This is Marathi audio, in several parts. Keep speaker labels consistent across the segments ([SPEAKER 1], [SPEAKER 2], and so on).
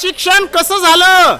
[SPEAKER 1] प्रशिक्षण कसं झालं?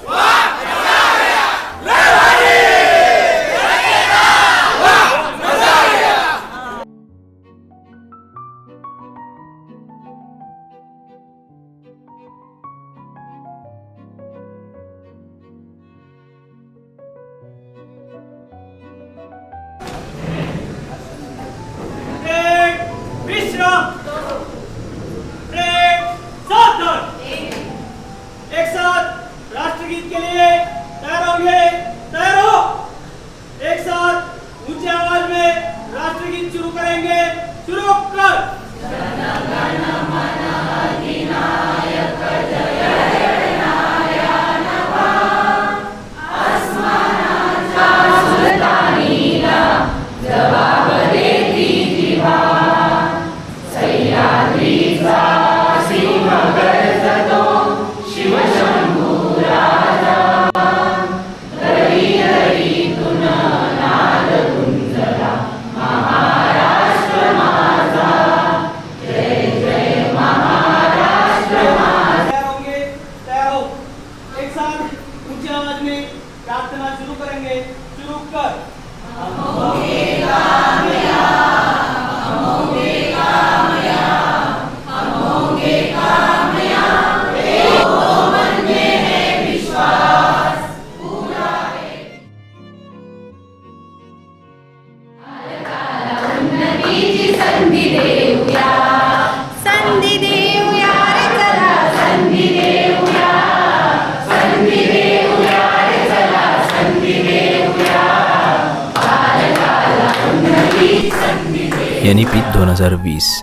[SPEAKER 2] यांनी देऊया
[SPEAKER 3] दोन हजार वीस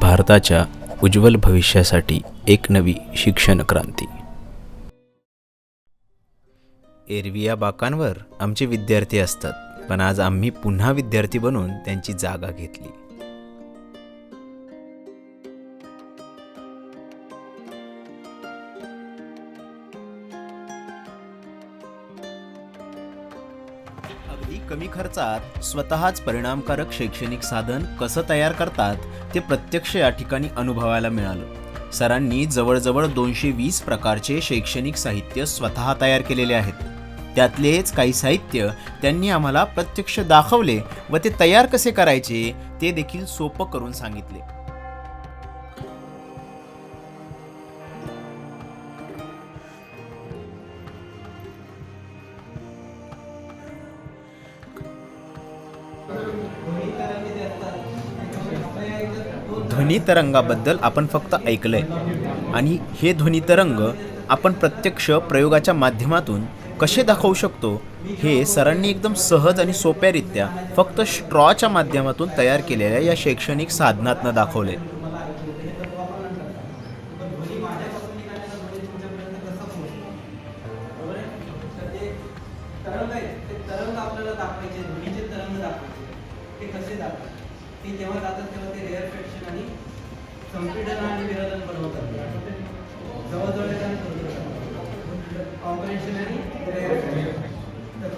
[SPEAKER 3] भारताच्या उज्ज्वल भविष्यासाठी एक नवी शिक्षण क्रांती. एरवी या बाकांवर आमचे विद्यार्थी असतात पण आज आम्ही पुन्हा विद्यार्थी बनून त्यांची जागा घेतली. खर्चात स्वतःच परिणामकारक शैक्षणिक साधन कसं तयार करतात ते प्रत्यक्ष या ठिकाणी अनुभवायला मिळालं. सरांनी जवळजवळ दोनशे वीस प्रकारचे शैक्षणिक साहित्य स्वतः तयार केलेले आहेत. त्यातलेच काही साहित्य त्यांनी आम्हाला प्रत्यक्ष दाखवले व ते तयार कसे करायचे ते देखील सोपं करून सांगितले. ध्वनी तरंगाबद्दल आपण फक्त ऐकलंय. आणि हे ध्वनी तरंग आपण प्रत्यक्ष प्रयोगाच्या माध्यमातून कसे दाखवू शकतो हे सरांनी एकदम सहज आणि सोप्यारित्या फक्त स्ट्रॉच्या माध्यमातून तयार केलेल्या या शैक्षणिक साधनातनं दाखवले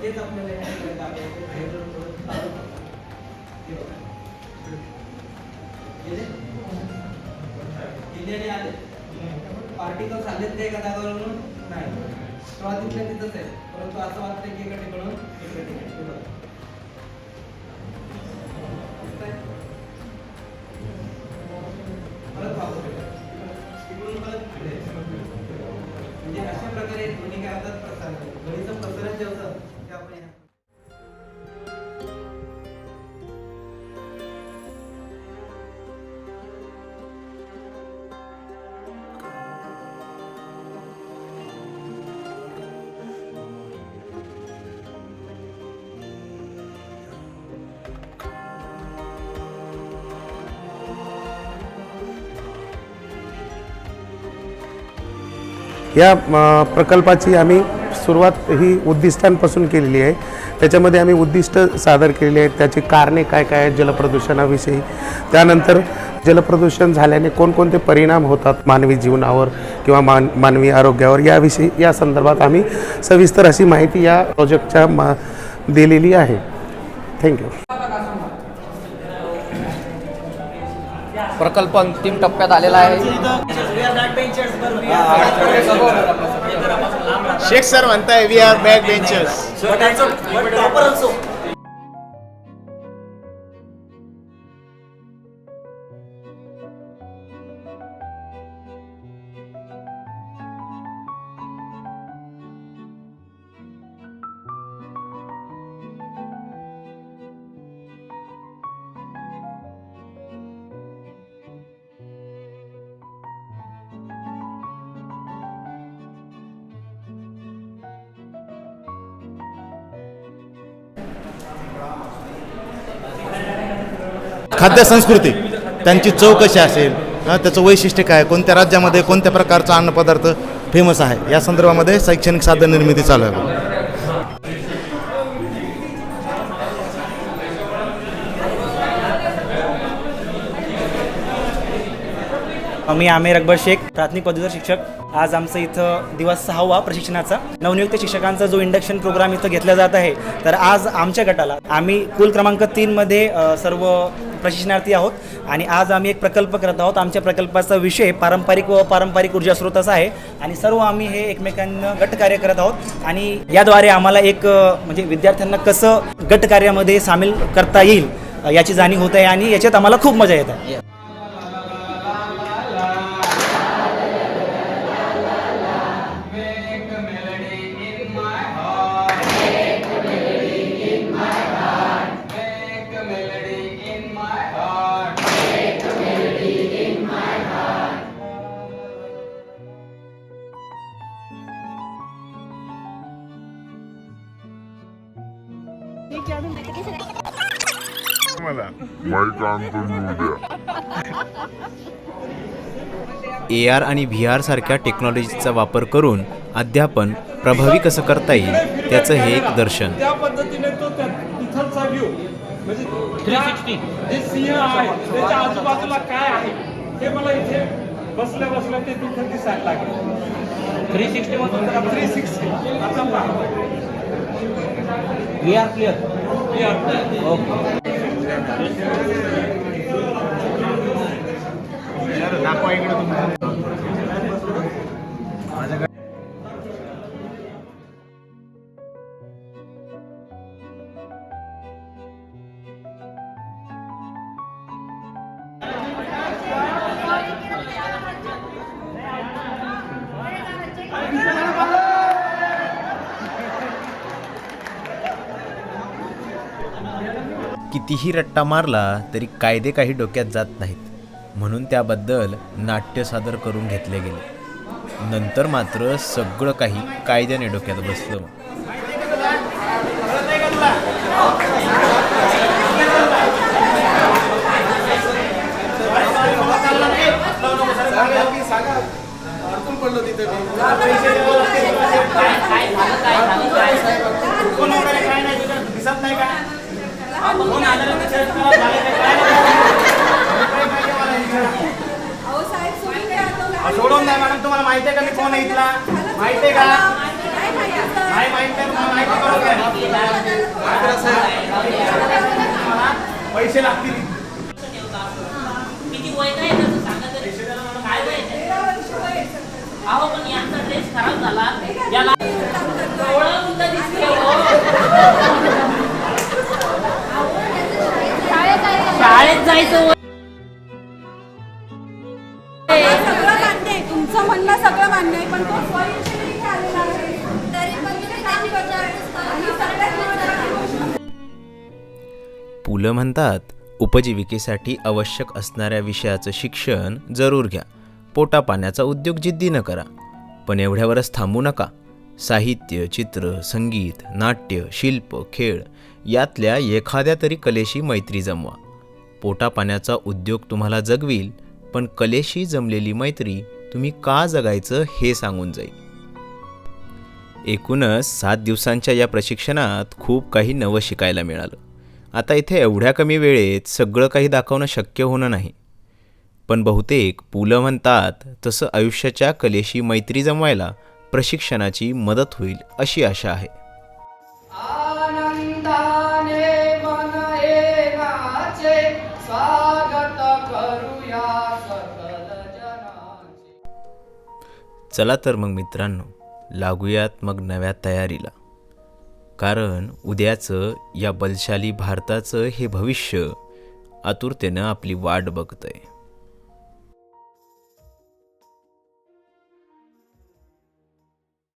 [SPEAKER 4] तेच आपल्याला या ठिकाणी दाखवायचे बाहेरून थोडं चालू हे बघा. गेले? आले पार्टिकल्स आलेत ते एका जागावरून नाही तेव्हा तिथल्या तिथंच आहे परंतु असं वाटतं की एका ठिकाणून या
[SPEAKER 5] प्रकल्पाची आम्ही सुरुवात ही उद्दिष्टांपासून केलेली आहे. त्याच्यामध्ये आम्ही उद्दिष्ट सादर केलेली आहेत. त्याची कारणे काय काय आहेत? जलप्रदूषणाविषयी. त्यानंतर जलप्रदूषण झाल्याने कोणकोणते परिणाम होतात मानवी जीवनावर किंवा मान मानवी आरोग्यावर? याविषयी या संदर्भात आम्ही सविस्तर अशी माहिती या प्रोजेक्टच्या मा दिलेली आहे. थँक्यू
[SPEAKER 6] प्रकल्प अंतिम टप्प्यात आलेला आहे.
[SPEAKER 7] शेख सर म्हणताय वी आर बॅक बेंचर्स
[SPEAKER 8] खाद्य संस्कृती. त्यांची चव कशी असेल? हा, त्याचं वैशिष्ट्य काय? कोणत्या राज्यामध्ये कोणत्या प्रकारचा अन्नपदार्थ फेमस आहे? या संदर्भामध्ये शैक्षणिक साधन निर्मिती चालू आहे
[SPEAKER 1] मी आमिर अकबर शेख प्राथमिक पदवीधर शिक्षक. आज आमचं इथं दिवस सहावा प्रशिक्षणाचा. नवनियुक्त शिक्षकांचा जो इंडक्शन प्रोग्राम इथं घेतला जात आहे तर आज आमच्या गटाला आम्ही कुल क्रमांक तीनमध्ये सर्व प्रशिक्षणार्थी आहोत. आणि आज आम्ही एक प्रकल्प करत आहोत. आमच्या प्रकल्पाचा विषय पारंपरिक व पारंपरिक ऊर्जा स्रोत असा आहे. आणि सर्व आम्ही हे एकमेकांना गटकार्य करत आहोत. आणि याद्वारे आम्हाला एक म्हणजे विद्यार्थ्यांना कसं गटकार्यामध्ये सामील करता येईल याची जाणीव होत आहे. आणि याच्यात आम्हाला खूप मजा येत आहे.
[SPEAKER 3] ए आर आणि व्ही आर सारख्या टेक्नॉलॉजीचा वापर करून अध्यापन प्रभावी कसं करता येईल त्याचं हे एक दर्शन.
[SPEAKER 9] त्या पद्धतीने तो त्या तिथलचा व्ह्यू म्हणजे जे सिंह आहे त्याच्या आजूबाजूला काय आहे हे मला इथे बसल्या बसल्या ते तिथे दिसायला लागेल. थ्री सिक्स्टी थ्री सिक्स्टी आता पहा.
[SPEAKER 4] We are clear
[SPEAKER 9] we are
[SPEAKER 4] okay दाखवा इकडे तुम्ही
[SPEAKER 3] कितीही रट्टा मारला तरी कायदे काही डोक्यात जात नाहीत म्हणून त्याबद्दल नाट्य सादर करून घेतले गेले नंतर मात्र सगळं काही कायद्याने डोक्यात बसलं
[SPEAKER 1] दिसत नाही का सोडून नाही मॅडम तुम्हाला माहिती आहे का मी कोण आहे इथला माहिती आहे का नाही माहिती आहे तुम्हाला माहिती करून घ्या. पैसे लागतील
[SPEAKER 10] किती वय काय अहो पण यांचा ड्रेस खराब झाला याला सुद्धा हो. शाळेत जायचं.
[SPEAKER 2] सगळं मान्य आहे. तुमचं म्हणणं सगळं मान्य आहे पण तो स्वयंसेवी इथे आलेला आहे. तरी पण तुम्ही काम करता. आणि सगळ्यात महत्त्वाची गोष्ट.
[SPEAKER 3] पु ल म्हणतात उपजीविकेसाठी आवश्यक असणाऱ्या विषयाचं शिक्षण जरूर घ्या. पोटा पाण्याचा उद्योग जिद्दीनं करा. पण एवढ्यावरच थांबू नका. साहित्य चित्र संगीत नाट्य शिल्प खेळ यातल्या एखाद्या तरी कलेशी मैत्री जमवा. पोटापाण्याचा उद्योग तुम्हाला जगवील पण कलेशी जमलेली मैत्री तुम्ही का जगायचं हे सांगून जाईल. एकूणच सात दिवसांच्या या प्रशिक्षणात खूप काही नवं शिकायला मिळालं. आता इथे एवढ्या कमी वेळेत सगळं काही दाखवणं शक्य होणं नाही. पण बहुतेक पुलं म्हणतात तसं आयुष्याच्या कलेशी मैत्री जमवायला प्रशिक्षणाची मदत होईल अशी आशा आहे. चला तर मग मित्रांनो लागूयात मग नव्या तयारीला. कारण उद्याचं या बलशाली भारताचं हे भविष्य आतुरतेनं आपली वाट बघतंय.